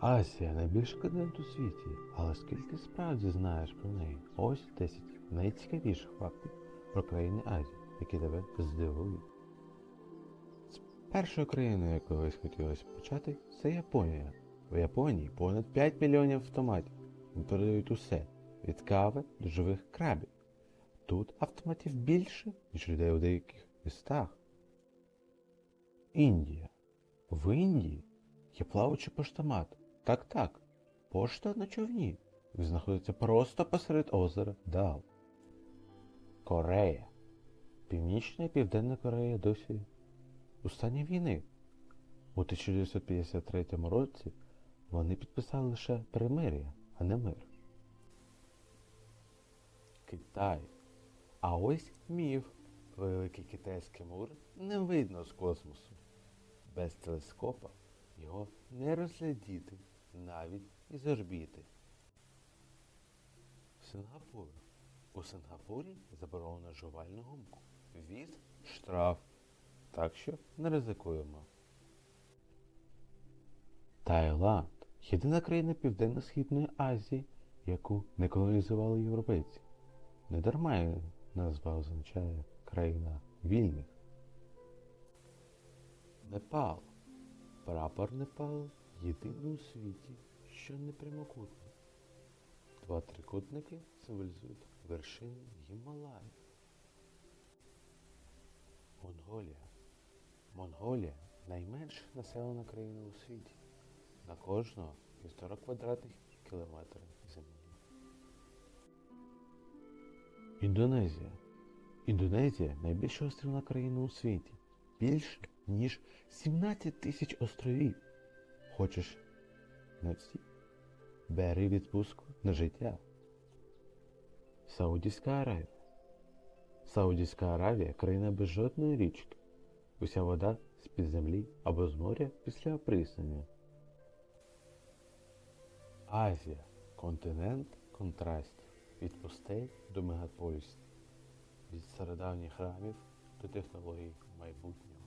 Азія найбільший континент у світі, але скільки справді знаєш про неї? Ось 10 найцікавіших фактів про країни Азії, які тебе здивують. З першою країною, якою хотілося почати, це Японія. В Японії понад 5 мільйонів автоматів. Вони продають усе від кави до живих крабів. Тут автоматів більше, ніж людей у деяких містах. Індія. В Індії є плавучий поштомат. Так, так. Пошта на човні. Знаходиться просто посеред озера Дал. Корея. Північна і Південна Корея досі у стані війни. У 1953 році вони підписали лише перемир'я, а не мир. Китай. А ось міф. Великий китайський мур не видно з космосу. Без телескопа його не розглядіти навіть із орбіти. Сингапур. У Сингапурі заборонено жувальну гумку. Віз штраф. Так що не ризикуємо. Таїланд. Єдина країна Південно-Східної Азії, яку не колонізували європейці. Недарма її назва означає країна вільних. Непал. Прапор Непалу єдиний у світі, що не прямокутний. Два трикутники символізують вершини Гімалаї. Монголія. Монголія найменш населена країна у світі. На кожного півтора квадратних кілометра землі. Індонезія. Індонезія найбільша острівна країна у світі. Більше, ніж 17 тисяч островів. Хочеш на всі? Бери відпустку на життя. Саудівська Аравія. Саудівська Аравія країна без жодної річки. Уся вода з-під землі або з моря після оприснення. Азія континент контрастів від пустель до мегаполісів, від стародавніх храмів до технологій майбутнього.